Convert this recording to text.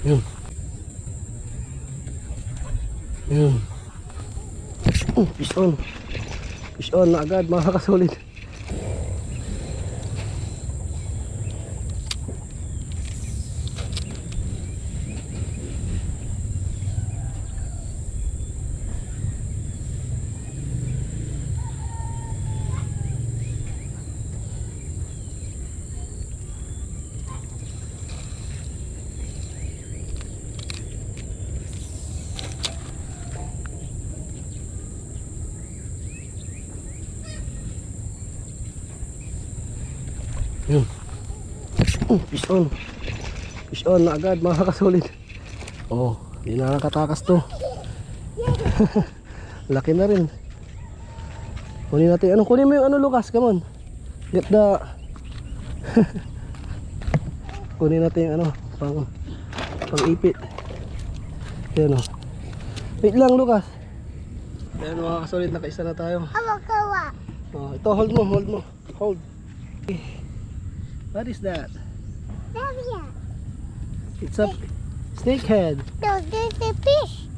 Yun. Yun. Fish on. Fish on na agad mga. Yun. Oh, fish on. Fish on na agad mga kasulit. Oh, di na nakatakas to. Laki na rin. Kunin natin. Ano, kunin mo yung ano Lucas, come on. Get the... kunin natin yung ano, pang, pang ipit. Yan oh. Wait lang Lucas. Ayan mga kasulit, nakaisa na tayo. Awakawa. Oh, ito, hold mo, hold mo. Hold. What is that? It's a snakehead. No, there's a fish.